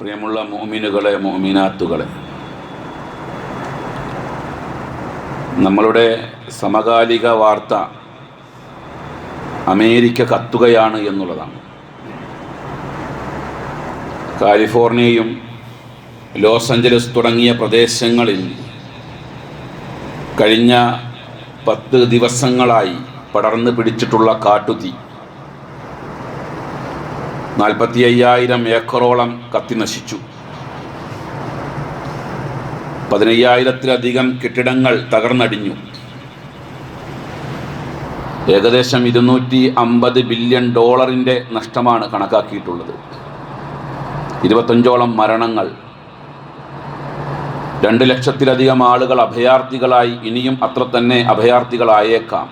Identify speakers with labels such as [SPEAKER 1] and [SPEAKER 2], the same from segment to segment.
[SPEAKER 1] പ്രിയമുള്ള മോമിനുകളെ മോമിനാത്തുകളെ നമ്മളുടെ സമകാലിക വാർത്ത അമേരിക്ക കത്തുകയാണ് എന്നുള്ളതാണ്. കാലിഫോർണിയയും ലോസ് ആഞ്ചലസ് തുടങ്ങിയ പ്രദേശങ്ങളിൽ കഴിഞ്ഞ പത്ത് ദിവസങ്ങളായി പടർന്നു പിടിച്ചിട്ടുള്ള കാട്ടുതീ. നാൽപ്പത്തി അയ്യായിരം ഏക്കറോളം കത്തിനശിച്ചു പതിനയ്യായിരത്തിലധികം കെട്ടിടങ്ങൾ തകർന്നടിഞ്ഞു. ഏകദേശം ഇരുന്നൂറ്റി അമ്പത് ബില്യൺ ഡോളറിന്റെ നഷ്ടമാണ് കണക്കാക്കിയിട്ടുള്ളത്. ഇരുപത്തഞ്ചോളം മരണങ്ങൾ. രണ്ട് ലക്ഷത്തിലധികം ആളുകൾ അഭയാർത്ഥികളായി ഇനിയും അത്ര തന്നെ അഭയാർത്ഥികളായേക്കാം.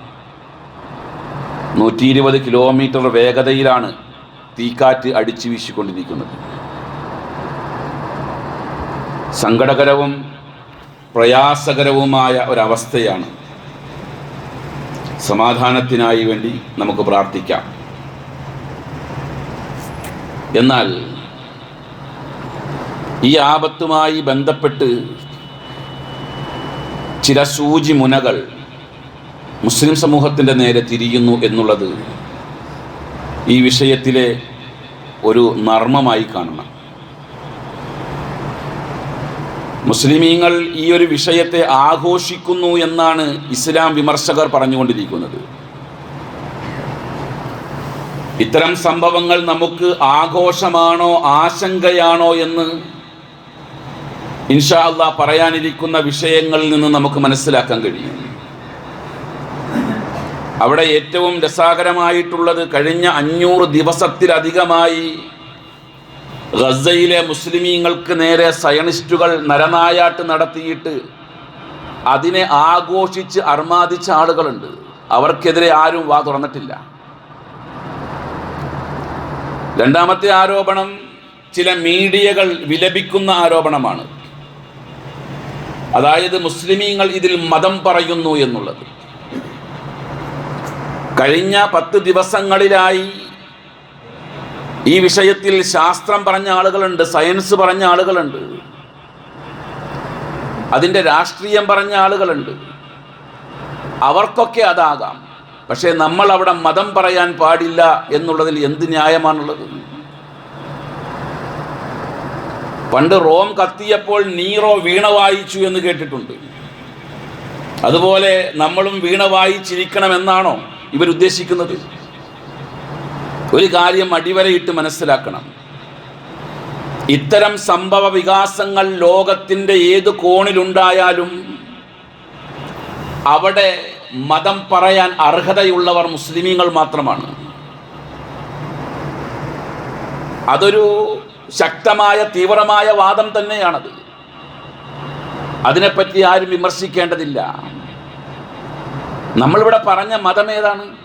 [SPEAKER 1] നൂറ്റി ഇരുപത് കിലോമീറ്റർ വേഗതയിലാണ് തീക്കാറ്റ് അടിച്ചു വീശിക്കൊണ്ടിരിക്കുന്നത്. സങ്കടകരവും പ്രയാസകരവുമായ ഒരവസ്ഥയാണ്. സമാധാനത്തിനായി വേണ്ടി നമുക്ക് പ്രാർത്ഥിക്കാം. എന്നാൽ ഈ ആപത്തുമായി ബന്ധപ്പെട്ട് ചില സൂചി മുനകൾ മുസ്ലിം സമൂഹത്തിന്റെ നേരെ തിരിയുന്നു എന്നുള്ളത് ഈ വിഷയത്തിലെ ഒരു നർമ്മമായി കാണണം. മുസ്ലിമീങ്ങൾ ഈ ഒരു വിഷയത്തെ ആഘോഷിക്കുന്നു എന്നാണ് ഇസ്ലാം വിമർശകർ പറഞ്ഞുകൊണ്ടിരിക്കുന്നത്. ഇത്തരം സംഭവങ്ങൾ നമുക്ക് ആഘോഷമാണോ ആശങ്കയാണോ എന്ന് ഇൻഷാ അള്ളാ പറയാനിരിക്കുന്ന വിഷയങ്ങളിൽ നിന്ന് നമുക്ക് മനസ്സിലാക്കാൻ കഴിയും. അവിടെ ഏറ്റവും രസാകരമായിട്ടുള്ളത് കഴിഞ്ഞ അഞ്ഞൂറ് ദിവസത്തിലധികമായി ഗസയിലെ മുസ്ലിമീങ്ങൾക്ക് നേരെ സയണിസ്റ്റുകൾ നരനായാട്ട് നടത്തിയിട്ട് അതിനെ ആഘോഷിച്ച് അർമാദിച്ച ആളുകളുണ്ട്. അവർക്കെതിരെ ആരും വാ തുറന്നിട്ടില്ല. രണ്ടാമത്തെ ആരോപണം ചില മീഡിയകൾ വിലപിക്കുന്ന ആരോപണമാണ്. അതായത് മുസ്ലിമീങ്ങൾ ഇതിൽ മതം പറയുന്നു എന്നുള്ളത്. കഴിഞ്ഞ പത്ത് ദിവസങ്ങളിലായി ഈ വിഷയത്തിൽ ശാസ്ത്രം പറഞ്ഞ ആളുകളുണ്ട് സയൻസ് പറഞ്ഞ ആളുകളുണ്ട് അതിന്റെ രാഷ്ട്രീയം പറഞ്ഞ ആളുകളുണ്ട്. അവർക്കൊക്കെ അതാകാം. പക്ഷേ നമ്മൾ അവിടെ മതം പറയാൻ പാടില്ല എന്നുള്ളതിൽ എന്ത് ന്യായമാണുള്ളത്? പണ്ട് റോം കത്തിയപ്പോൾ നീറോ വീണ വായിച്ചു എന്ന് കേട്ടിട്ടുണ്ട്. അതുപോലെ നമ്മളും വീണ വായിച്ചിരിക്കണമെന്നാണോ? ഇവരുദ്ദേശിക്കുന്നത് ഒരു കാര്യം അടിവരയിട്ട് മനസ്സിലാക്കണം. ഇത്തരം സംഭവ വികാസങ്ങൾ ലോകത്തിന്റെ ഏത് കോണിലുണ്ടായാലും അവിടെ മതം പറയാൻ അർഹതയുള്ളവർ മുസ്ലിമീങ്ങൾ മാത്രമാണ്. അതൊരു ശക്തമായ തീവ്രമായ വാദം തന്നെയാണത്. അതിനെപ്പറ്റി ആരും വിമർശിക്കേണ്ടതില്ല. നമ്മളിവിടെ പറഞ്ഞ മതം ഏതാണ്?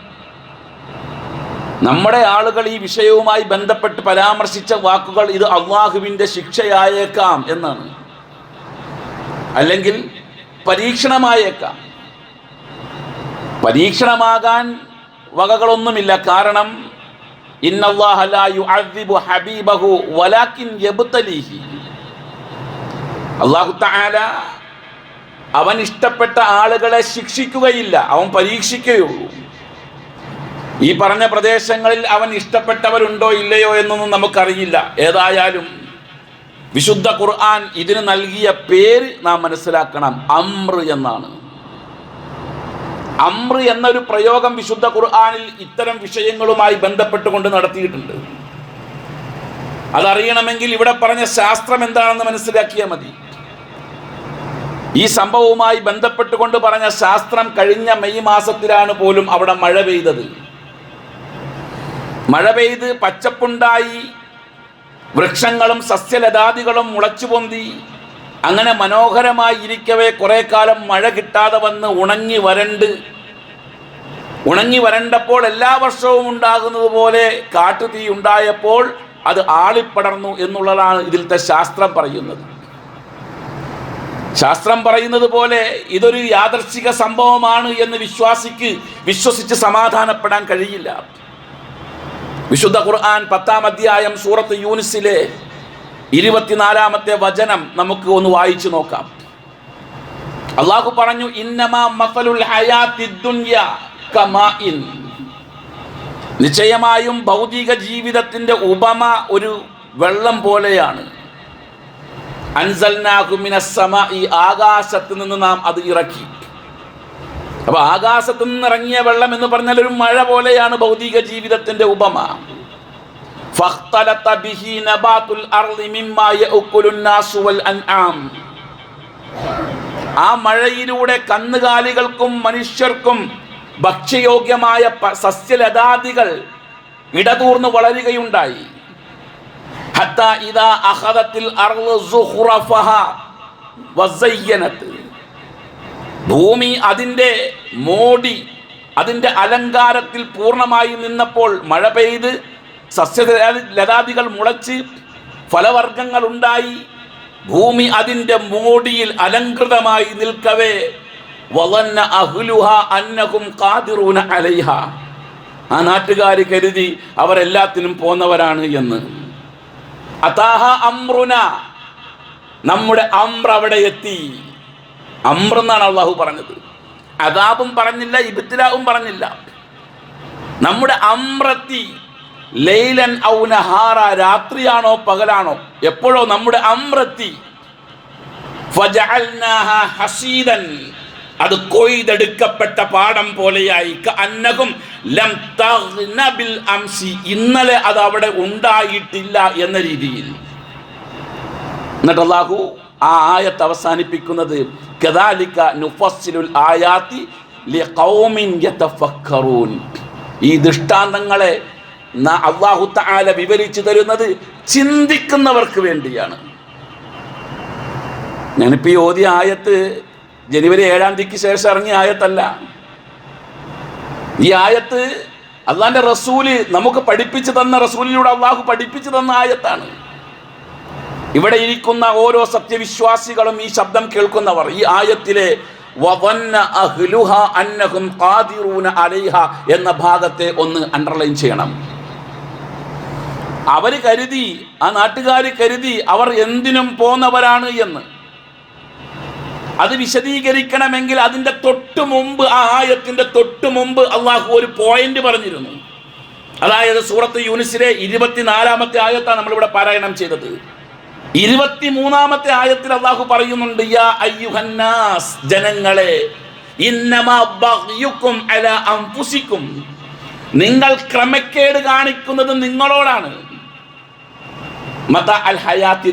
[SPEAKER 1] നമ്മുടെ ആളുകൾ ഈ വിഷയവുമായി ബന്ധപ്പെട്ട് പരാമർശിച്ച വാക്കുകൾ ഇത് അള്ളാഹുവിന്റെ ശിക്ഷയായേക്കാം എന്നാണ്. അല്ലെങ്കിൽ പരീക്ഷണമായേക്കാം. പരീക്ഷണമാകാൻ വകകളൊന്നുമില്ല. കാരണം അള്ളാഹു അവൻ ഇഷ്ടപ്പെട്ട ആളുകളെ ശിക്ഷിക്കുകയില്ല അവൻ പരീക്ഷിക്കുകയുള്ളൂ. ഈ പറഞ്ഞ പ്രദേശങ്ങളിൽ അവൻ ഇഷ്ടപ്പെട്ടവരുണ്ടോ ഇല്ലയോ എന്നൊന്നും നമുക്കറിയില്ല. ഏതായാലും വിശുദ്ധ ഖുർആൻ ഇതിന് നൽകിയ പേര് നാം മനസ്സിലാക്കണം അമ്ര എന്നാണ്. അമ്ര എന്നൊരു പ്രയോഗം വിശുദ്ധ ഖുർആാനിൽ ഇത്തരം വിഷയങ്ങളുമായി ബന്ധപ്പെട്ടുകൊണ്ട് നടത്തിയിട്ടുണ്ട്. അതറിയണമെങ്കിൽ ഇവിടെ പറഞ്ഞ ശാസ്ത്രം എന്താണെന്ന് മനസ്സിലാക്കിയാൽ മതി. ഈ സംഭവവുമായി ബന്ധപ്പെട്ടുകൊണ്ട് പറഞ്ഞ ശാസ്ത്രം കഴിഞ്ഞ മെയ് മാസത്തിലാണ് പോലും അവിടെ മഴ പെയ്തത്. മഴ പെയ്ത് പച്ചപ്പുണ്ടായി വൃക്ഷങ്ങളും സസ്യലതാദികളും മുളച്ചു പൊന്തി അങ്ങനെ മനോഹരമായി ഇരിക്കവേ കുറെ കാലം മഴ കിട്ടാതെ വന്ന് ഉണങ്ങി വരണ്ട്. ഉണങ്ങി വരണ്ടപ്പോൾ എല്ലാ വർഷവും ഉണ്ടാകുന്നത് പോലെ കാട്ടുതീ ഉണ്ടായപ്പോൾ അത് ആളിപ്പടർന്നു എന്നുള്ളതാണ് ഇതിലത്തെ ശാസ്ത്രം പറയുന്നത്. ശാസ്ത്രം പറയുന്നത് പോലെ ഇതൊരു യാദർശിക സംഭവമാണ് എന്ന് വിശ്വാസിക്ക് വിശ്വസിച്ച് സമാധാനപ്പെടാൻ കഴിയില്ല. വിശുദ്ധ ഖുർആൻ പത്താം അധ്യായം സൂറത്ത് യൂനിസിലെ ഇരുപത്തിനാലാമത്തെ വചനം നമുക്ക് ഒന്ന് വായിച്ചു നോക്കാം. അള്ളാഹു പറഞ്ഞു നിശ്ചയമായും ഭൗതിക ജീവിതത്തിന്റെ ഉപമ ഒരു വെള്ളം പോലെയാണ്. അൻസൽനാഹുമിന സമ ഈ ആകാശത്ത് നിന്ന് നാം അത് ഇറക്കി അപ്പൊ ആകാശത്ത് നിന്ന് ഇറങ്ങിയ വെള്ളം എന്ന് പറഞ്ഞാൽ ഒരു മഴ പോലെയാണ് ഭൗതിക ജീവിതത്തിന്റെ ഉപമ فاختلط به نبات الأرض مما يأكل الناس والأنعام ആ മഴയിലൂടെ കന്നുകാലികൾക്കും മനുഷ്യർക്കും ഭക്ഷ്യയോഗ്യമായ പ- സസ്യലതാദികൾ ഇടതൂർന്ന് വളരുകയുണ്ടായി ഭൂമി അതിന്റെ മോടി അതിന്റെ അലങ്കാരത്തിൽ പൂർണമായി നിന്നപ്പോൾ മഴ പെയ്ത് സസ്യലതാദികൾ മുളച്ച് ഫലവർഗങ്ങൾ ഉണ്ടായി. ഭൂമി അതിന്റെ മോടിയിൽ അലങ്കൃതമായി നിൽക്കവേ. വളന്ന അഹുലുഹ അന്നഹും കാതിറൂന അലൈഹ. ആ നാട്ടുകാർ കരുതി അവരെല്ലാത്തിനും പോന്നവരാണ് എന്ന്. അതാഹ അമ്രുന. നമ്മുടെ അമ്ര അവിടെ എത്തി. അമ്രെന്നാണ് അള്ളാഹു പറഞ്ഞത്. അതാബും പറഞ്ഞില്ല ഇബിത്തിലാവും പറഞ്ഞില്ല. നമ്മുടെ അമ്രത്തി ലൈലൻ ഔനഹാറ നഹാറ രാത്രിയാണോ പകലാണോ? എപ്പോഴോ നമ്മുടെ അമ്രത്തി. ഹസീദൻ. അത് കൊയ്തെടുക്കപ്പെട്ട പാടം പോലെയായി. അന്നകും ലം ബിൽ അംസി. ഇന്നലെ അത് അവിടെ ഉണ്ടായിട്ടില്ല എന്ന രീതിയിൽ. എന്നിട്ട് ആ ആയത്ത് അവസാനിപ്പിക്കുന്നത് കദാലിക്ക നുഫസ്സിലുൽ ആയാത്തി ഈ ദൃഷ്ടാന്തങ്ങളെ അള്ളാഹു താല വിവരിച്ചു തരുന്നത് ചിന്തിക്കുന്നവർക്ക് വേണ്ടിയാണ്. ഞാനിപ്പോ ഈ ഓതിയ ആയത്ത് ജനുവരി ഏഴാം തീയതിക്ക് ശേഷം ഇറങ്ങിയ ആയത്തല്ല. ഈ ആയത്ത് അള്ളാന്റെ റസൂൽ നമുക്ക് പഠിപ്പിച്ചു തന്ന റസൂലിലൂടെ അള്ളാഹു പഠിപ്പിച്ചു തന്ന ആയത്താണ്. ഇവിടെ ഇരിക്കുന്ന ഓരോ സത്യവിശ്വാസികളും ഈ ശബ്ദം കേൾക്കുന്നവർ ഈ ആയത്തിലെ എന്ന ഭാഗത്തെ ഒന്ന് അണ്ടർലൈൻ ചെയ്യണം. അവർ കരുതി ആ നാട്ടുകാർ കരുതി അവർ എന്തിനും പോന്നവരാണ് എന്ന്. അത് വിശദീകരിക്കണമെങ്കിൽ അതിന്റെ തൊട്ട് മുമ്പ് ആ ആയത്തിന്റെ തൊട്ട് മുമ്പ് അള്ളാഹു ഒരു പോയിന്റ് പറഞ്ഞിരുന്നു. അതായത് സൂറത്ത് യൂനിസിലെ ഇരുപത്തിനാലാമത്തെ ആയത്താണ് നമ്മളിവിടെ പാരായണം ചെയ്തത്. ഇരുപത്തിമൂന്നാമത്തെ ആയത്തിൽ അള്ളാഹു പറയുന്നുണ്ട് യാ ജനങ്ങളെ നിങ്ങൾ ക്രമക്കേട് കാണിക്കുന്നത് നിങ്ങളോടാണ്. മത അൽ ഹയാത്തി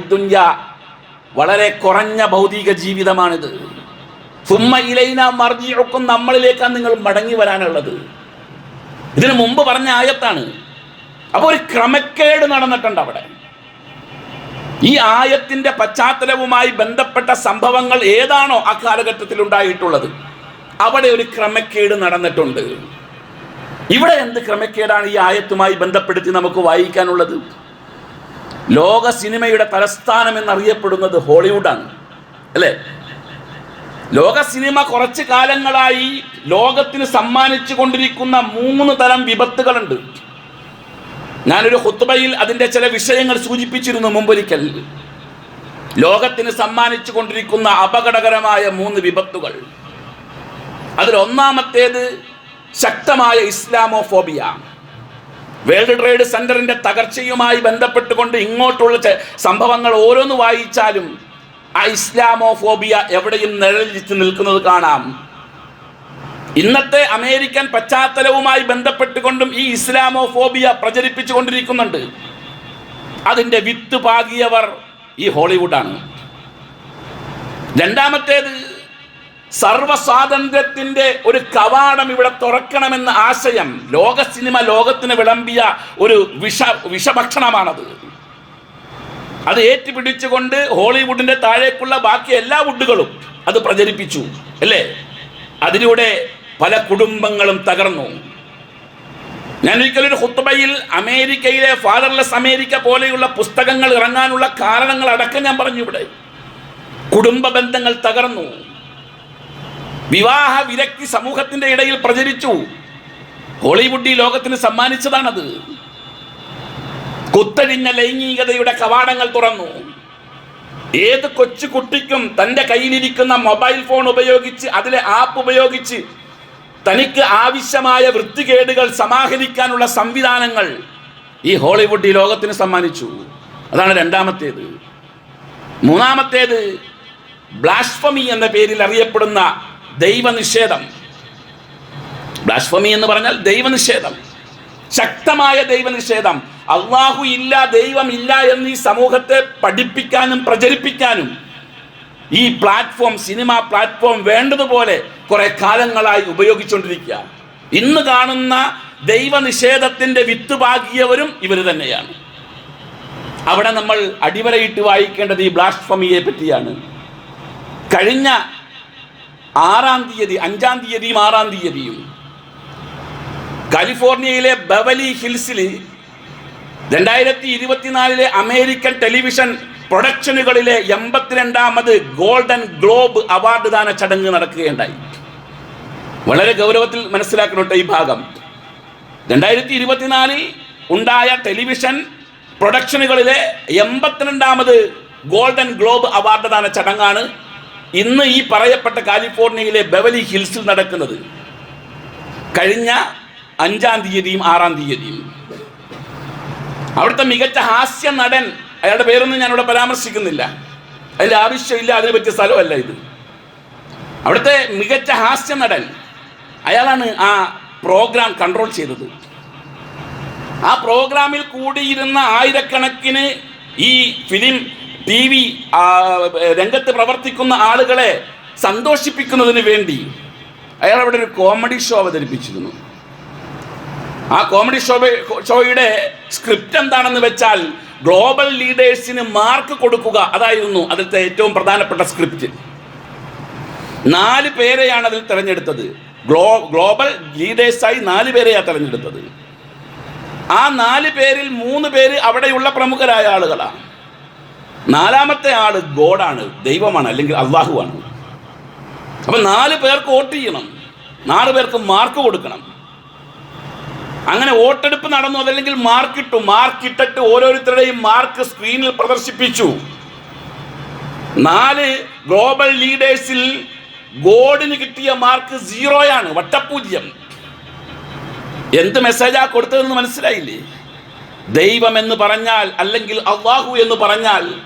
[SPEAKER 1] വളരെ കുറഞ്ഞ ഭൗതിക ജീവിതമാണിത്. സുമ്മ ഇലൈന മർജിയൊക്കെ നമ്മളിലേക്കാണ് നിങ്ങൾ മടങ്ങി വരാനുള്ളത്. ഇതിനു മുമ്പ് പറഞ്ഞ ആയത്താണ്. അപ്പോൾ ഒരു ക്രമക്കേട് നടന്നിട്ടുണ്ട് അവിടെ. ഈ ആയത്തിന്റെ പശ്ചാത്തലവുമായി ബന്ധപ്പെട്ട സംഭവങ്ങൾ ഏതാണോ ആ കാലഘട്ടത്തിൽ ഉണ്ടായിട്ടുള്ളത്. അവിടെ ഒരു ക്രമക്കേട് നടന്നിട്ടുണ്ട്. ഇവിടെ എന്ത് ക്രമക്കേടാണ് ഈ ആയത്തുമായി ബന്ധപ്പെടുത്തി നമുക്ക് വായിക്കാനുള്ളത്? ലോക സിനിമയുടെ തലസ്ഥാനം എന്നറിയപ്പെടുന്നത് ഹോളിവുഡാണ് അല്ലേ? ലോക സിനിമ കുറച്ച് കാലങ്ങളായി ലോകത്തിന് സമ്മാനിച്ചു കൊണ്ടിരിക്കുന്ന മൂന്ന് തരം വിപത്തുകളുണ്ട്. ഞാനൊരു ഹുത്തുബയിൽ അതിന്റെ ചില വിഷയങ്ങൾ സൂചിപ്പിച്ചിരുന്നു മുമ്പൊരിക്കൽ. ലോകത്തിന് സമ്മാനിച്ചു കൊണ്ടിരിക്കുന്ന അപകടകരമായ മൂന്ന് വിപത്തുകൾ. അതിൽ ഒന്നാമത്തേത് ശക്തമായ ഇസ്ലാമോഫോബിയ. വേൾഡ് ട്രേഡ് സെന്ററിന്റെ തകർച്ചയുമായി ബന്ധപ്പെട്ടുകൊണ്ട് ഇങ്ങോട്ടുള്ള സംഭവങ്ങൾ ഓരോന്ന് വായിച്ചാലും ആ ഇസ്ലാമോഫോബിയ എവിടെയും നിഴലിച്ച് നിൽക്കുന്നത് കാണാം. ഇന്നത്തെ അമേരിക്കൻ പശ്ചാത്തലവുമായി ബന്ധപ്പെട്ടുകൊണ്ടും ഈ ഇസ്ലാമോഫോബിയ പ്രചരിപ്പിച്ചുകൊണ്ടിരിക്കുന്നുണ്ട് അതിന്റെ വിത്ത് പാകിയവർ ഈ ഹോളിവുഡാണ്. രണ്ടാമത്തേത് സർവ സ്വാതന്ത്ര്യത്തിന്റെ ഒരു കവാടം ഇവിടെ തുറക്കണമെന്ന ആശയം ലോക സിനിമ ലോകത്തിന് വിളമ്പിയ ഒരു വിഷ വിഷഭക്ഷണമാണത്. അത് ഏറ്റുപിടിച്ചുകൊണ്ട് ഹോളിവുഡിന്റെ താഴേക്കുള്ള ബാക്കി എല്ലാ വുഡുകളും അത് പ്രചരിപ്പിച്ചു അല്ലേ? അതിലൂടെ പല കുടുംബങ്ങളും തകർന്നു. ഞാൻ ഒരിക്കലൊരു ഹുത്തുബയിൽ അമേരിക്കയിലെ ഫാദർലെസ് അമേരിക്ക പോലെയുള്ള പുസ്തകങ്ങൾ ഇറങ്ങാനുള്ള കാരണങ്ങൾ അടക്കം ഞാൻ പറഞ്ഞു ഇവിടെ. കുടുംബ ബന്ധങ്ങൾ തകർന്നു. വിവാഹ വിരക്തി സമൂഹത്തിന്റെ ഇടയിൽ പ്രചരിച്ചു. ഹോളിവുഡ് ഈ ലോകത്തിന് സമ്മാനിച്ചതാണത്. കുത്തഴിഞ്ഞ ലൈംഗികതയുടെ കവാടങ്ങൾ തുറന്നു. ഏത് കൊച്ചു കുട്ടിക്കും തന്റെ കയ്യിലിരിക്കുന്ന മൊബൈൽ ഫോൺ ഉപയോഗിച്ച് അതിലെ ആപ്പ് ഉപയോഗിച്ച് തനിക്ക് ആവശ്യമായ വൃത്തികേടുകൾ സമാഹരിക്കാനുള്ള സംവിധാനങ്ങൾ ഈ ഹോളിവുഡ് ഈ ലോകത്തിന് സമ്മാനിച്ചു. അതാണ് രണ്ടാമത്തേത്. മൂന്നാമത്തേത് ബ്ലാസ്ഫമി എന്ന പേരിൽ അറിയപ്പെടുന്ന ദൈവനിഷേധം. ബ്ലാസ്ഫമി എന്ന് പറഞ്ഞാൽ ദൈവനിഷേധം. ശക്തമായ ദൈവനിഷേധം. അള്ളാഹു ഇല്ല ദൈവം ഇല്ല എന്ന് ഈ സമൂഹത്തെ പഠിപ്പിക്കാനും പ്രചരിപ്പിക്കാനും ഈ പ്ലാറ്റ്ഫോം സിനിമ പ്ലാറ്റ്ഫോം വേണ്ടതുപോലെ കുറെ കാലങ്ങളായി ഉപയോഗിച്ചുകൊണ്ടിരിക്കുക ഇന്ന് കാണുന്ന ദൈവനിഷേധത്തിന്റെ വിത്ത് പാകിയവരും ഇവർ തന്നെയാണ്. അവിടെ നമ്മൾ അടിവരയിട്ട് വായിക്കേണ്ടത് ഈ ബ്ലാസ്ഫമിയെ പറ്റിയാണ്. കഴിഞ്ഞ ആറാം തീയതി അഞ്ചാം തീയതിയും ആറാം തീയതിയും. കാലിഫോർണിയയിലെ ബവലി ഹിൽസിൽ രണ്ടായിരത്തി ഇരുപത്തിനാലിലെ അമേരിക്കൻ ടെലിവിഷൻ പ്രൊഡക്ഷനുകളിലെ എൺപത്തിരണ്ടാമത് ഗോൾഡൻ ഗ്ലോബ് അവാർഡ് ദാന ചടങ്ങ് നടക്കുകയുണ്ടായി. വളരെ ഗൗരവത്തിൽ മനസ്സിലാക്കണം ഈ ഭാഗം. രണ്ടായിരത്തി ഇരുപത്തിനാലിൽ ഉണ്ടായ ടെലിവിഷൻ പ്രൊഡക്ഷനുകളിലെ എൺപത്തിരണ്ടാമത് ഗോൾഡൻ ഗ്ലോബ് അവാർഡ് ദാന ചടങ്ങാണ് ഇന്ന് ഈ പറയപ്പെട്ട കാലിഫോർണിയയിലെ ബെവലി ഹിൽസിൽ നടക്കുന്നത് കഴിഞ്ഞ അഞ്ചാം തീയതിയും ആറാം തീയതിയും. അവിടുത്തെ മികച്ച ഹാസ്യ നടൻ അയാളുടെ പേരൊന്നും ഞാനിവിടെ പരാമർശിക്കുന്നില്ല. അതിന്റെ ആവശ്യമില്ല അതിനെ പറ്റിയ സ്ഥലമല്ല ഇത്. അവിടുത്തെ മികച്ച ഹാസ്യ നടൻ അയാളാണ് ആ പ്രോഗ്രാം കൺട്രോൾ ചെയ്തത്. ആ പ്രോഗ്രാമിൽ കൂടിയിരുന്ന ആയിരക്കണക്കിന് ഈ ഫിലിം ടി വി രംഗത്ത് പ്രവർത്തിക്കുന്ന ആളുകളെ സന്തോഷിപ്പിക്കുന്നതിന് വേണ്ടി അയാൾ അവിടെ ഒരു കോമഡി ഷോ അവതരിപ്പിച്ചിരുന്നു. ആ കോമഡി ഷോ ഷോയുടെ സ്ക്രിപ്റ്റ് എന്താണെന്ന് വെച്ചാൽ ഗ്ലോബൽ ലീഡേഴ്സിന് മാർക്ക് കൊടുക്കുക അതായിരുന്നു അതിലത്തെ ഏറ്റവും പ്രധാനപ്പെട്ട സ്ക്രിപ്റ്റ്. നാല് പേരെയാണ് അതിൽ തിരഞ്ഞെടുത്തത്. ഗ്ലോ ഗ്ലോബൽ ലീഡേഴ്സായി നാല് പേരെയാണ് തിരഞ്ഞെടുത്തത്. ആ നാല് പേരിൽ മൂന്ന് പേര് അവിടെയുള്ള പ്രമുഖരായ ആളുകളാണ്. നാലാമത്തെ ആൾ ഗോഡാണ് ദൈവമാണ് അല്ലെങ്കിൽ അള്ളാഹുവാണ്. അപ്പം നാല് പേർക്ക് വോട്ട് ചെയ്യണം. നാല് പേർക്ക് മാർക്ക് കൊടുക്കണം. അങ്ങനെ വോട്ടെടുപ്പ് നടന്നു അതല്ലെങ്കിൽ മാർക്കിട്ടു മാർക്കിട്ടിട്ട് ഓരോരുത്തരുടെയും മാർക്ക് സ്ക്രീനിൽ പ്രദർശിപ്പിച്ചു. നാല് ഗ്ലോബൽ ലീഡേഴ്സിൽ ഗോഡിന് കിട്ടിയ മാർക്ക് സീറോയാണ് വട്ടപൂജ്യം. എന്ത് മെസ്സേജാ കൊടുത്തതെന്ന് മനസ്സിലായില്ലേ? ദൈവം എന്ന് പറഞ്ഞാൽ അല്ലെങ്കിൽ അള്ളാഹു എന്ന് പറഞ്ഞാൽ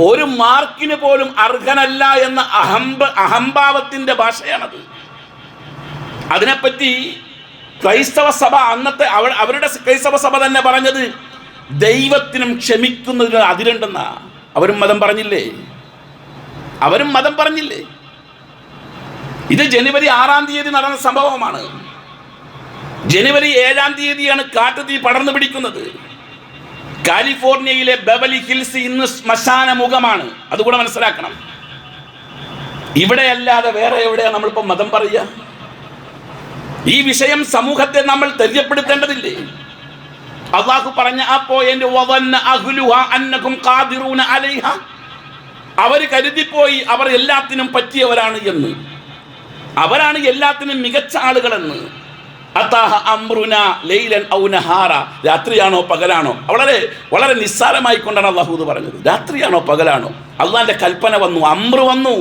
[SPEAKER 1] ഒരു മാർക്കിന് പോലും അർഹനല്ല എന്ന അഹംബ അഹംഭാവത്തിന്റെ ഭാഷയാണത്. അതിനെപ്പറ്റി ക്രൈസ്തവ സഭ അന്നത്തെ അവ അവരുടെ ക്രൈസ്തവ സഭ തന്നെ പറഞ്ഞത് ദൈവത്തിനും ക്ഷമിക്കുന്നതിന് അതിരുണ്ടെന്നാ. അവരും മതം പറഞ്ഞില്ലേ? അവരും മതം പറഞ്ഞില്ലേ? ഇത് ജനുവരി ആറാം തീയതി നടന്ന സംഭവമാണ്. ജനുവരി ഏഴാം തീയതിയാണ് കാട്ടുതീ പടർന്നു പിടിക്കുന്നത്. കാലിഫോർണിയയിലെ ബെവലി ഹിൽസ് ഇന്ന് ശ്മശാന മുഖമാണ്. അതുകൂടെ മനസ്സിലാക്കണം. ഇവിടെ അല്ലാതെ വേറെ എവിടെയാണ് നമ്മളിപ്പോൾ മതം പറയുക? ഈ വിഷയം സമൂഹത്തെ നമ്മൾ തെര്യപ്പെടുത്തേണ്ടതില്ലേ? അള്ളാഹു പറഞ്ഞ ആ പോയിന്റ് അവർ കരുതിപ്പോയി അവർ എല്ലാത്തിനും പറ്റിയവരാണ് എന്ന്. അവരാണ് എല്ലാത്തിനും മികച്ച ആളുകളെന്ന്. അത്താഹ അമ്രുന ലൈലൻ ഔ നഹാറ. രാത്രിയാണോ പകലാണോ? വളരെ വളരെ നിസ്സാരമായി കൊണ്ടാണ് അള്ളാഹൂദ് പറഞ്ഞത്. രാത്രിയാണോ പകലാണോ? അള്ളാന്റെ കൽപ്പന വന്നു അമ്രു വന്നു.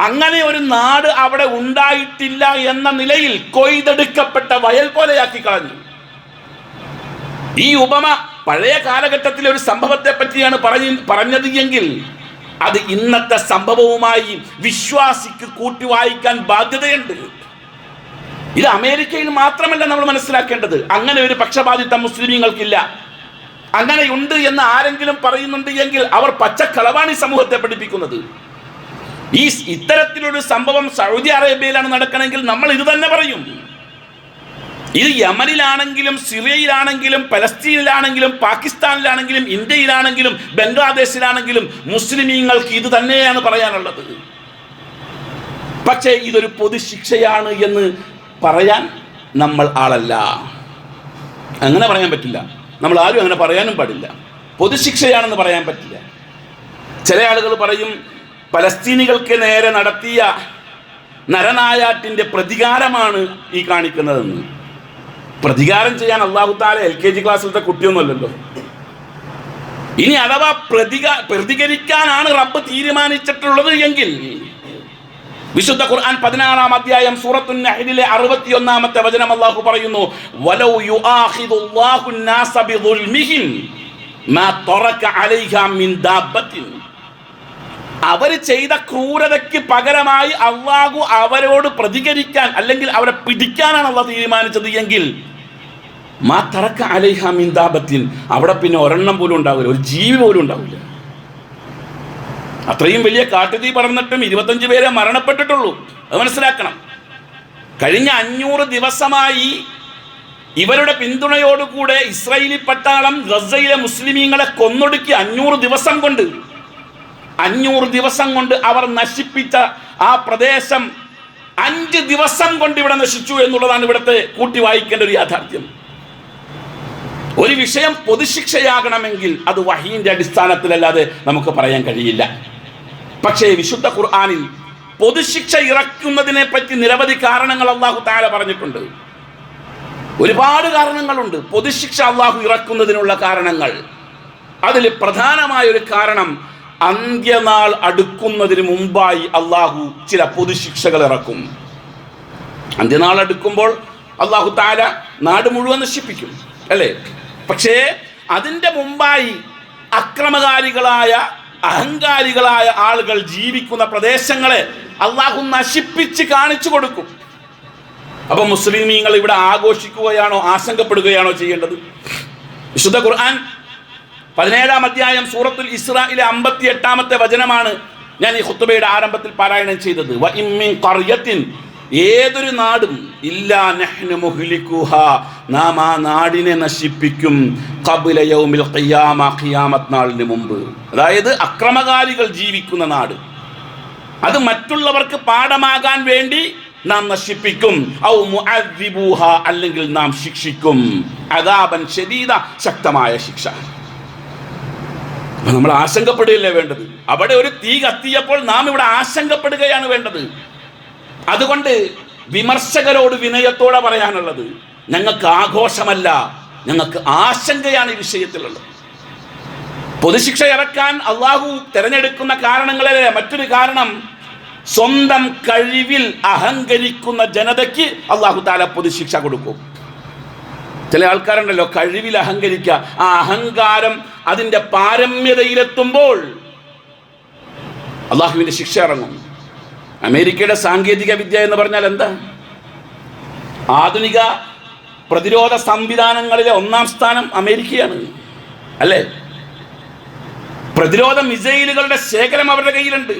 [SPEAKER 1] അങ്ങനെ ഒരു നാട് അവിടെ ഉണ്ടായിട്ടില്ല എന്ന നിലയിൽ കൊയ്തെടുക്കപ്പെട്ട വയൽ പോലെയാക്കി കളഞ്ഞു. ഈ ഉപമ പഴയ കാലഘട്ടത്തിലെ ഒരു സംഭവത്തെ പറ്റിയാണ് പറഞ്ഞ പറഞ്ഞത് എങ്കിൽ അത് ഇന്നത്തെ സംഭവവുമായി വിശ്വാസിക്ക് കൂട്ടി വായിക്കാൻ ബാധ്യതയുണ്ട്. ഇത് അമേരിക്കയിൽ മാത്രമല്ല നമ്മൾ മനസ്സിലാക്കേണ്ടത്. അങ്ങനെ ഒരു പക്ഷപാതിത്വം മുസ്ലിമീങ്ങൾക്കില്ല. അങ്ങനെയുണ്ട് എന്ന് ആരെങ്കിലും പറയുന്നുണ്ട് എങ്കിൽ അവർ പച്ചക്കളവാണ് ഈ സമൂഹത്തെ പഠിപ്പിക്കുന്നത്. ഈ ഇത്തരത്തിലൊരു സംഭവം സൗദി അറേബ്യയിലാണ് നടക്കണമെങ്കിൽ നമ്മൾ ഇത് തന്നെ പറയും. ഇത് യമനിലാണെങ്കിലും സിറിയയിലാണെങ്കിലും പലസ്തീനിലാണെങ്കിലും പാകിസ്ഥാനിലാണെങ്കിലും ഇന്ത്യയിലാണെങ്കിലും ബംഗ്ലാദേശിലാണെങ്കിലും മുസ്ലിമീങ്ങൾക്ക് ഇത് തന്നെയാണ് പറയാനുള്ളത്. പക്ഷേ ഇതൊരു പൊതുശിക്ഷയാണ് എന്ന് പറയാൻ നമ്മൾ ആളല്ല. അങ്ങനെ പറയാൻ പറ്റില്ല. നമ്മൾ ആരും അങ്ങനെ പറയാനും പാടില്ല. പൊതുശിക്ഷയാണെന്ന് പറയാൻ പറ്റില്ല. ചില ആളുകൾ പറയും പലസ്തീനികൾക്ക് നേരെ നടത്തിയ നരനായാട്ടിന്റെ പ്രതികാരമാണ് ഈ കാണിക്കുന്നതെന്ന്. പ്രതികാരം ചെയ്യാൻ അള്ളാഹു താല എൽ കെ ജി ക്ലാസ്സിലത്തെ കുട്ടിയൊന്നുമല്ലല്ലോ. ഇനി അഥവാ പ്രതിക പ്രതികരിക്കാനാണ് റബ്ബ് തീരുമാനിച്ചിട്ടുള്ളത് എങ്കിൽ വിശുദ്ധ ഖുർആൻ പതിനാറാം അധ്യായം സൂറത്തു നഹ്ലിലെ അറുപത്തി ഒന്നാമത്തെ വചനം അള്ളാഹു പറയുന്നു വലൗ മാ തറക അലൈഹ മിൻ അവർ ചെയ്ത ക്രൂരതയ്ക്ക് പകരമായി അള്ളാഹു അവരോട് പ്രതികരിക്കാൻ അല്ലെങ്കിൽ അവരെ പിടിക്കാനാണ് അള്ളാഹ് തീരുമാനിച്ചത് എങ്കിൽ മാ തറക്ക അലൈഹ മിൻ അവിടെ പിന്നെ ഒരെണ്ണം പോലും ഉണ്ടാവില്ല ഒരു ജീവി പോലും ഉണ്ടാവില്ല. അത്രയും വലിയ കാട്ടുതീ പറന്നിട്ടും ഇരുപത്തഞ്ച് പേരെ മരണപ്പെട്ടിട്ടുള്ളൂ. അത് മനസ്സിലാക്കണം. കഴിഞ്ഞ അഞ്ഞൂറ് ദിവസമായി ഇവരുടെ പിന്തുണയോടുകൂടെ ഇസ്രായേലി പട്ടാളം ഗസയിലെ മുസ്ലിമീങ്ങളെ കൊന്നൊടുക്കി അഞ്ഞൂറ് ദിവസം കൊണ്ട് അഞ്ഞൂറ് ദിവസം കൊണ്ട് അവർ നശിപ്പിച്ച ആ പ്രദേശം അഞ്ച് ദിവസം കൊണ്ട് ഇവിടെ നശിച്ചു എന്നുള്ളതാണ് ഇവിടുത്തെ കൂട്ടി വായിക്കേണ്ട ഒരു യാഥാർത്ഥ്യം. ഒരു വിഷയം പൊതുശിക്ഷയാകണമെങ്കിൽ അത് വഹീന്റെ അടിസ്ഥാനത്തിലല്ലാതെ നമുക്ക് പറയാൻ കഴിയില്ല. പക്ഷേ വിശുദ്ധ ഖുർആാനിൽ പൊതുശിക്ഷ ഇറക്കുന്നതിനെ പറ്റി നിരവധി കാരണങ്ങൾ അള്ളാഹു താര പറഞ്ഞിട്ടുണ്ട്. ഒരുപാട് കാരണങ്ങളുണ്ട്. പൊതുശിക്ഷ അള്ളാഹു ഇറക്കുന്നതിനുള്ള കാരണങ്ങൾ. അതിൽ പ്രധാനമായ ഒരു കാരണം അന്ത്യനാൾ അടുക്കുന്നതിന് മുമ്പായി അള്ളാഹു ചില പൊതുശിക്ഷകൾ ഇറക്കും. അന്ത്യനാൾ അടുക്കുമ്പോൾ അള്ളാഹു താര നാട് മുഴുവൻ നശിപ്പിക്കും അല്ലേ? പക്ഷേ അതിന്റെ മുമ്പായി അക്രമകാരികളായ അഹങ്കാരികളായ ആളുകൾ ജീവിക്കുന്ന പ്രദേശങ്ങളെ അള്ളാഹു നശിപ്പിച്ച് കാണിച്ചു കൊടുക്കും. അപ്പൊ മുസ്ലിമീങ്ങൾ ഇവിടെ ആഘോഷിക്കുകയാണോ ആശങ്കപ്പെടുകയാണോ ചെയ്യേണ്ടത്? വിശുദ്ധ ഖുർആൻ പതിനേഴാം അധ്യായം സൂറത്തുൽ ഇസ്രായിലെ അമ്പത്തി എട്ടാമത്തെ വചനമാണ് ഞാൻ ഈ ഹുത്തുബയുടെ ആരംഭത്തിൽ പാരായണം ചെയ്തത്. ഏതൊരു നാടും ഇല്ല നഹ്നു മുഹ്ലിക്കുഹ നാം ആ നാടിനെ നശിപ്പിക്കും ഖബ്ല യൗമിൽ ഖിയാമ ഖിയാമത്ത് നാളിന് മുമ്പ്. അതായത് അക്രമകാരികൾ ജീവിക്കുന്ന നാട്. അത് മറ്റുള്ളവർക്ക് പാഠമാകാൻ വേണ്ടി നാം നശിപ്പിക്കും. ഔ മുഅദ്ദിബൂഹ അല്ലെങ്കിൽ നാം ശിക്ഷിക്കും. അദാബൻ ശരീര ശക്തമായ ശിക്ഷ. നമ്മൾ ആശങ്കപ്പെടുകയല്ലേ വേണ്ടത്? അവിടെ ഒരു തീ കത്തിയപ്പോൾ നാം ഇവിടെ ആശങ്കപ്പെടുകയാണ് വേണ്ടത്. അതുകൊണ്ട് വിമർശകരോട് വിനയത്തോടെ പറയാനുള്ളത് ഞങ്ങൾക്ക് ആഘോഷമല്ല ഞങ്ങൾക്ക് ആശങ്കയാണ് ഈ വിഷയത്തിലുള്ളത്. പൊതുശിക്ഷ ഇറക്കാൻ അള്ളാഹു തിരഞ്ഞെടുക്കുന്ന കാരണങ്ങളിലെ മറ്റൊരു കാരണം സ്വന്തം കഴിവിൽ അഹങ്കരിക്കുന്ന ജനതയ്ക്ക് അള്ളാഹു താല പൊതുശിക്ഷ കൊടുക്കും. ചില ആൾക്കാരുണ്ടല്ലോ കഴിവിൽ അഹങ്കരിക്കുക. ആ അഹങ്കാരം അതിന്റെ പാരമ്യതയിലെത്തുമ്പോൾ അള്ളാഹുവിന്റെ ശിക്ഷ ഇറങ്ങും. അമേരിക്കയുടെ സാങ്കേതിക വിദ്യ എന്ന് പറഞ്ഞാൽ എന്താ? ആധുനിക പ്രതിരോധ സംവിധാനങ്ങളിലെ ഒന്നാം സ്ഥാനം അമേരിക്കയാണ്. അല്ലേ? പ്രതിരോധ മിസൈലുകളുടെ ശേഖരം അവരുടെ കയ്യിലുണ്ട്.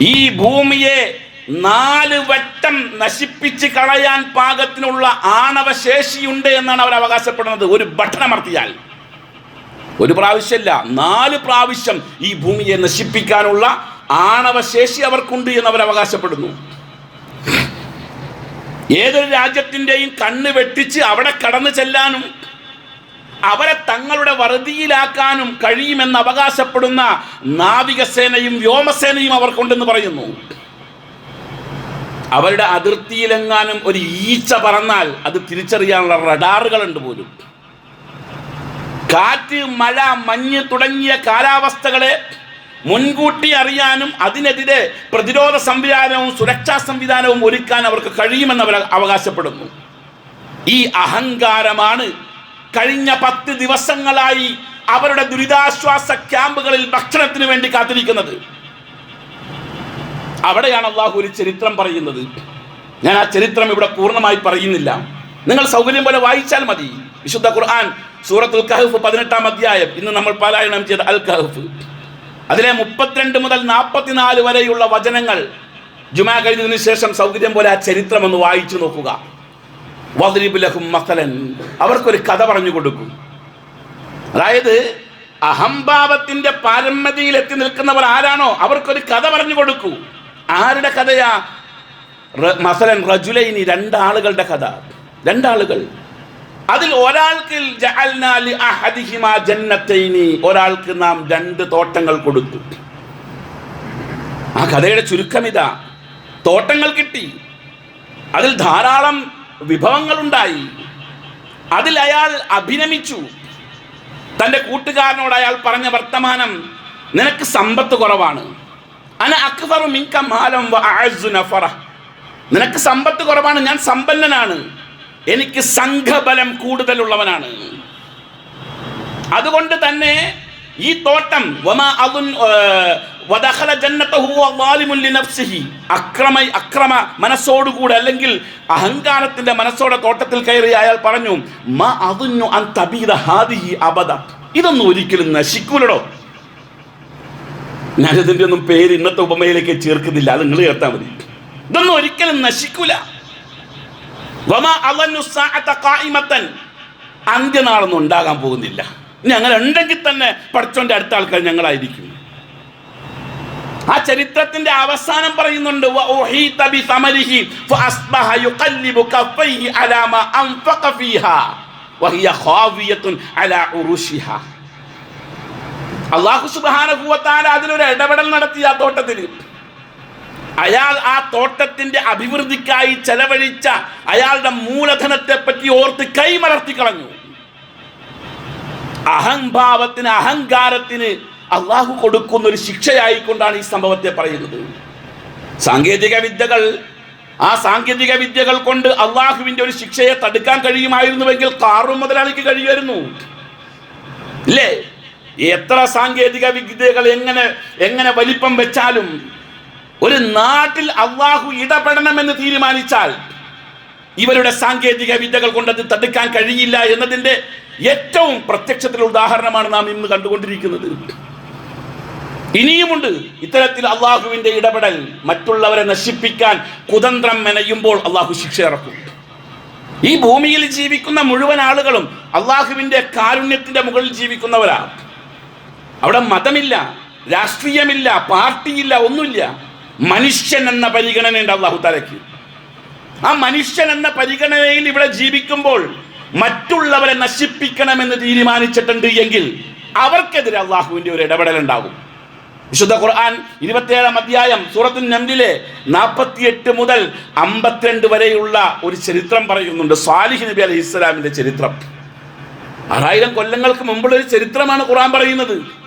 [SPEAKER 1] ഈ ഭൂമിയെ നാല് വട്ടം നശിപ്പിച്ച് കളയാൻ പാകത്തിനുള്ള ആണവശേഷിയുണ്ട് എന്നാണ് അവർ അവകാശപ്പെടുന്നത്. ഒരു ബട്ടണമർത്തിയാൽ ഒരു പ്രാവശ്യമല്ല നാല് പ്രാവശ്യം ഈ ഭൂമിയെ നശിപ്പിക്കാനുള്ള ആണവശേഷി അവർക്കുണ്ട് എന്ന് അവർ അവകാശപ്പെടുന്നു. ഏതൊരു രാജ്യത്തിന്റെയും കണ്ണ് വെട്ടിച്ച് അവിടെ കടന്നു ചെല്ലാനും അവരെ തങ്ങളുടെ വറുതിയിലാക്കാനും കഴിയുമെന്ന് അവകാശപ്പെടുന്ന നാവികസേനയും വ്യോമസേനയും അവർക്കുണ്ടെന്ന് പറയുന്നു. അവരുടെ അതിർത്തിയിലെങ്ങാനും ഒരു ഈച്ച പറന്നാൽ അത് തിരിച്ചറിയാനുള്ള റഡാറുകളുണ്ട് പോലും. കാറ്റ് മഴ മഞ്ഞ് തുടങ്ങിയ കാലാവസ്ഥകളെ മുൻകൂട്ടി അറിയാനും അതിനെതിരെ പ്രതിരോധ സംവിധാനവും സുരക്ഷാ സംവിധാനവും ഒരുക്കാൻ അവർക്ക് കഴിയുമെന്ന് അവർ അവകാശപ്പെടുന്നു. ഈ അഹങ്കാരമാണ് കഴിഞ്ഞ പത്ത് ദിവസങ്ങളായി അവരുടെ ദുരിതാശ്വാസ ക്യാമ്പുകളിൽ ഭക്ഷണത്തിന് വേണ്ടി കാത്തിരിക്കുന്നത്. അവിടെയാണ് അള്ളാഹു ഒരു ചരിത്രം പറയുന്നത്. ഞാൻ ആ ചരിത്രം ഇവിടെ പൂർണമായി പറയുന്നില്ല. നിങ്ങൾ സൗകര്യം പോലെ വായിച്ചാൽ മതി. വിശുദ്ധ ഖുർആൻ സൂറത്തുൽ കഹഫ് പതിനെട്ടാം അധ്യായം. ഇന്ന് നമ്മൾ പാരായണം ചെയ്ത അൽ കഹഫ്. അതിലെ മുപ്പത്തിരണ്ട് മുതൽ നാൽപ്പത്തിനാല് വരെയുള്ള വചനങ്ങൾ ജുമാ കഴിഞ്ഞതിന് ശേഷം സൗകര്യം പോലെ ആ ചരിത്രം ഒന്ന് വായിച്ചു നോക്കുക. വദ്രിബുലഹും അവർക്കൊരു കഥ പറഞ്ഞു കൊടുക്കും. അതായത് അഹംഭാവത്തിന്റെ പാരമ്യതയിൽ എത്തി നിൽക്കുന്നവർ ആരാണോ അവർക്കൊരു കഥ പറഞ്ഞു കൊടുക്കൂ. ആരുടെ കഥയാ? മസലൻ റജുലൈനി രണ്ടാളുകളുടെ കഥ. രണ്ടാളുകൾ. അതിൽ ഒരാൾക്ക് ഒരാൾക്ക് നാം രണ്ട് തോട്ടങ്ങൾ കൊടുത്തു. ആ കഥയുടെ ചുരുക്കം ഇതാ തോട്ടങ്ങൾ കിട്ടി. അതിൽ ധാരാളം വിഭവങ്ങളുണ്ടായി. അതിൽ അയാൾ അഭിനമിച്ചു. തന്റെ കൂട്ടുകാരനോട് അയാൾ പറഞ്ഞ വർത്തമാനം നിനക്ക് സമ്പത്ത് കുറവാണ്. അന നിനക്ക് സമ്പത്ത് കുറവാണ് ഞാൻ സമ്പന്നനാണ്. എനിക്ക് സംഘബലം കൂടുതലുള്ളവനാണ്. അതുകൊണ്ട് തന്നെ ഈ തോട്ടം അക്രമ അക്രമ മനസ്സോടുകൂടെ അല്ലെങ്കിൽ അഹങ്കാരത്തിന്റെ മനസ്സോടെ തോട്ടത്തിൽ കയറി അയാൾ പറഞ്ഞു മാ അതുന്നു അൻ അബദ. ഇതൊന്നും ഒരിക്കലും നശിക്കൂലടോ. ഞാനിതിന്റെ ഒന്നും പേര് ഇന്നത്തെ ഉപമയിലേക്ക് ചേർക്കുന്നില്ല. അത് നിങ്ങൾ ചേർത്താൽ മതി. ഇതൊന്നും ഒരിക്കലും നശിക്കൂല. അന്ത്യനാളൊന്നും ഉണ്ടാകാൻ പോകുന്നില്ല. അങ്ങനെ ഉണ്ടെങ്കിൽ തന്നെ പഠിച്ചോന്റെ അടുത്ത ആൾക്കാർ ഞങ്ങളായിരിക്കും. ആ ചരിത്രത്തിന്റെ അവസാനം പറയുന്നുണ്ട് "വ ഉഹീത ബിസമരിഹി ഫഅസ്ബഹ യുഖല്ലിബു കഫൈഹി അലാ അൻഫഖ ഫീഹാ വഹിയ ഖാവിയത്തുൻ അലാ ഉറുഷിഹാ. അള്ളാഹു തആല അതിലൊരു ഇടപെടൽ നടത്തി ആ തോട്ടത്തിൽ അയാൾ ആ തോട്ടത്തിന്റെ അഭിവൃദ്ധിക്കായി ചെലവഴിച്ച അയാളുടെ മൂലധനത്തെ പറ്റി ഓർത്ത് കൈമലർത്തി കളഞ്ഞു. അഹംഭാവത്തിന് അഹങ്കാരത്തിന് അള്ളാഹു കൊടുക്കുന്ന ഒരു ശിക്ഷയായിക്കൊണ്ടാണ് ഈ സംഭവത്തെ പറയുന്നത്. സാങ്കേതിക വിദ്യകൾ ആ സാങ്കേതിക വിദ്യകൾ കൊണ്ട് അള്ളാഹുവിന്റെ ഒരു ശിക്ഷയെ തടുക്കാൻ കഴിയുമായിരുന്നുവെങ്കിൽ കാറും മുതലാളിക്ക് കഴിയുമായിരുന്നു. ഇല്ലേ? എത്ര സാങ്കേതിക വിദ്യകൾ എങ്ങനെ എങ്ങനെ വലിപ്പം വെച്ചാലും ഒരു നാട്ടിൽ അള്ളാഹു ഇടപെടണമെന്ന് തീരുമാനിച്ചാൽ ഇവരുടെ സാങ്കേതിക വിദ്യകൾ കൊണ്ടത് തടുക്കാൻ കഴിയില്ല എന്നതിന്റെ ഏറ്റവും പ്രത്യക്ഷത്തിലുള്ള ഉദാഹരണമാണ് നാം ഇന്ന് കണ്ടുകൊണ്ടിരിക്കുന്നത്. ഇനിയുമുണ്ട് ഇത്തരത്തിൽ അള്ളാഹുവിന്റെ ഇടപെടൽ മറ്റുള്ളവരെ നശിപ്പിക്കാൻ കുതന്ത്രം മെനയുമ്പോൾ അള്ളാഹു ശിക്ഷ ഇറക്കും. ഈ ഭൂമിയിൽ ജീവിക്കുന്ന മുഴുവൻ ആളുകളും അള്ളാഹുവിന്റെ കാരുണ്യത്തിന്റെ മുകളിൽ ജീവിക്കുന്നവരാ. അവിടെ മതമില്ല രാഷ്ട്രീയമില്ല പാർട്ടിയില്ല ഒന്നുമില്ല. മനുഷ്യൻ എന്ന പരിഗണനയുണ്ട് അള്ളാഹു തലയ്ക്ക്. ആ മനുഷ്യൻ എന്ന പരിഗണനയിൽ ഇവിടെ ജീവിക്കുമ്പോൾ മറ്റുള്ളവരെ നശിപ്പിക്കണമെന്ന് തീരുമാനിച്ചിട്ടുണ്ട് എങ്കിൽ അവർക്കെതിരെ അള്ളാഹുവിന്റെ ഒരു ഇടപെടൽ ഉണ്ടാകും വിശുദ്ധ ഖുർആൻ ഇരുപത്തിയേഴാം അധ്യായം സൂറത്തു നംലിലെ നാൽപ്പത്തിയെട്ട് മുതൽ അമ്പത്തിരണ്ട് വരെയുള്ള ഒരു ചരിത്രം പറയുന്നുണ്ട്. സാലിഹ് നബി അലൈഹി ഇസ്ലാമിന്റെ ചരിത്രം. ആറായിരം കൊല്ലങ്ങൾക്ക് മുമ്പുള്ള ഒരു ചരിത്രമാണ് ഖുർആൻ പറയുന്നത്.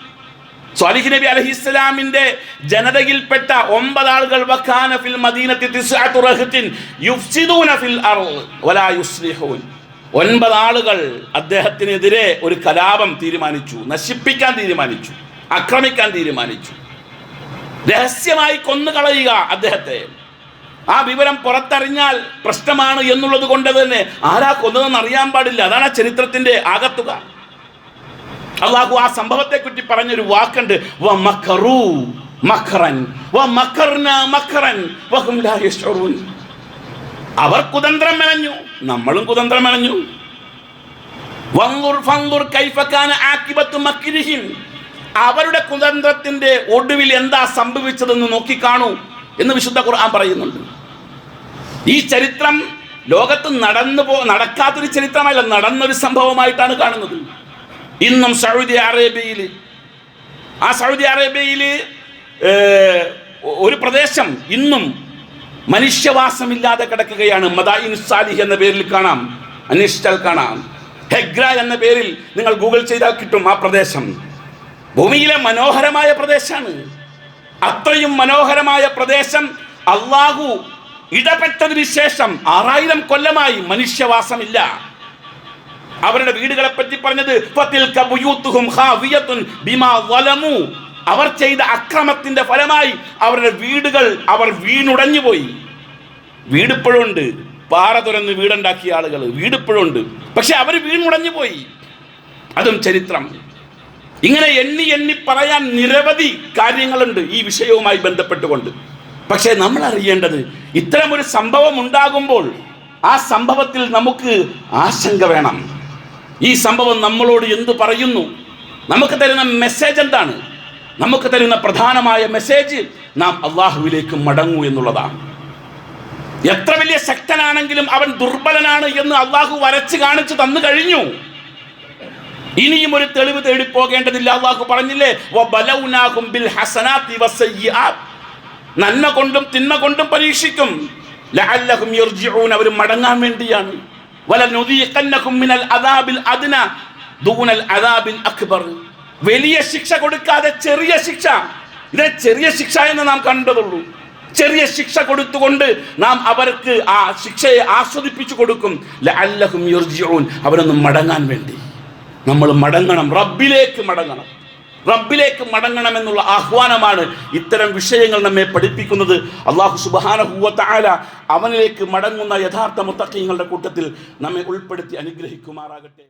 [SPEAKER 1] സ്വാലിഹ് നബി അലഹി ഇസ്ലാമിന്റെ ജനതയിൽപ്പെട്ട ഒമ്പത് ആളുകൾ ഒൻപത് ആളുകൾ അദ്ദേഹത്തിനെതിരെ ഒരു കലാപം തീരുമാനിച്ചു നശിപ്പിക്കാൻ തീരുമാനിച്ചു ആക്രമിക്കാൻ തീരുമാനിച്ചു. രഹസ്യമായി കൊന്നുകളയുക അദ്ദേഹത്തെ. ആ വിവരം പുറത്തറിഞ്ഞാൽ പ്രശ്നമാണ് എന്നുള്ളത് കൊണ്ട് തന്നെ ആരാ കൊന്നതെന്ന് അറിയാൻ പാടില്ല. അതാണ് ആ ചരിത്രത്തിന്റെ ആകത്തുക. അള്ളാഹു ആ സംഭവത്തെ കുറ്റി പറഞ്ഞൊരു വാക്കുണ്ട്. അവർ കുതന്ത്രം മെനഞ്ഞു. നമ്മളും കുതന്ത്രം മെനഞ്ഞു. അവരുടെ കുതന്ത്രത്തിന്റെ ഒടുവിൽ എന്താ സംഭവിച്ചതെന്ന് നോക്കിക്കാണൂ എന്ന് വിശുദ്ധ ഖുർആൻ പറയുന്നുണ്ട്. ഈ ചരിത്രം ലോകത്ത് നടന്നു പോ നടക്കാത്തൊരു ചരിത്രമല്ല നടന്നൊരു സംഭവമായിട്ടാണ് കാണുന്നത്. ഇന്നും സൗദി അറേബ്യയിൽ ആ സൗദി അറേബ്യയിൽ ഒരു പ്രദേശം ഇന്നും മനുഷ്യവാസമില്ലാതെ കിടക്കുകയാണ്. മദായിൻ സാലിഹ് എന്ന പേരിൽ കാണാം അന്വേഷിച്ചാൽ കാണാം. ഹെഗ്ര എന്ന പേരിൽ നിങ്ങൾ ഗൂഗിൾ ചെയ്താൽ കിട്ടും ആ പ്രദേശം. ഭൂമിയിലെ മനോഹരമായ പ്രദേശമാണ് അത്രയും മനോഹരമായ പ്രദേശം അള്ളാഹു ഇടപെട്ടതിന് ശേഷം ആറായിരം കൊല്ലമായി മനുഷ്യവാസമില്ല. അവരുടെ വീടുകളെ പറ്റി പറഞ്ഞത്. അവർ ചെയ്ത അക്രമത്തിന്റെ ഫലമായി അവരുടെ വീടുകൾ അവർ വീണുടഞ്ഞു പോയി. വീടിപ്പോഴുണ്ട് പാറ തുരന്ന് വീടുണ്ടാക്കിയ ആളുകൾ വീടിപ്പോഴുണ്ട് പക്ഷെ അവർ വീണുടഞ്ഞു പോയി. അതും ചരിത്രം. ഇങ്ങനെ എണ്ണി എണ്ണി പറയാൻ നിരവധി കാര്യങ്ങളുണ്ട് ഈ വിഷയവുമായി ബന്ധപ്പെട്ടുകൊണ്ട്. പക്ഷേ നമ്മൾ അറിയേണ്ടത് ഇത്തരമൊരു സംഭവം ഉണ്ടാകുമ്പോൾ ആ സംഭവത്തിൽ നമുക്ക് ആശങ്ക വേണം. ഈ സംഭവം നമ്മളോട് എന്തു പറയുന്നു? നമുക്ക് തരുന്ന മെസ്സേജ് എന്താണ്? നമുക്ക് തരുന്ന പ്രധാനമായ മെസ്സേജ് നാം അള്ളാഹുവിലേക്ക് മടങ്ങൂ എന്നുള്ളതാണ്. എത്ര വലിയ ശക്തനാണെങ്കിലും അവൻ ദുർബലനാണ് എന്ന് അള്ളാഹു വരച്ച് കാണിച്ചു തന്നു കഴിഞ്ഞു. ഇനിയും ഒരു തെളിവ് തേടി പോകേണ്ടതില്ല അള്ളാഹു പറഞ്ഞില്ലേ. നന്മ കൊണ്ടും തിന്മ കൊണ്ടും പരീക്ഷിക്കും. അവർ മടങ്ങാൻ വേണ്ടിയാണ്. വലിയ ശിക്ഷ കൊടുക്കാതെ ചെറിയ ശിക്ഷ. ഇത് ചെറിയ ശിക്ഷ എന്ന് നാം കണ്ടതുള്ളൂ. ചെറിയ ശിക്ഷ കൊടുത്തുകൊണ്ട് നാം അവർക്ക് ആ ശിക്ഷയെ ആസ്വദിപ്പിച്ചു കൊടുക്കും. അവരൊന്ന് മടങ്ങാൻ വേണ്ടി. നമ്മൾ മടങ്ങണം. റബ്ബിലേക്ക് മടങ്ങണം. റബ്ബിലേക്ക് മടങ്ങണമെന്നുള്ള ആഹ്വാനമാണ് ഇത്തരം വിഷയങ്ങൾ നമ്മെ പഠിപ്പിക്കുന്നത്. അള്ളാഹു സുബാനഹുവല അവനിലേക്ക് മടങ്ങുന്ന യഥാർത്ഥ മുത്തക്കീങ്ങളുടെ കൂട്ടത്തിൽ നമ്മെ ഉൾപ്പെടുത്തി അനുഗ്രഹിക്കുമാറാകട്ടെ.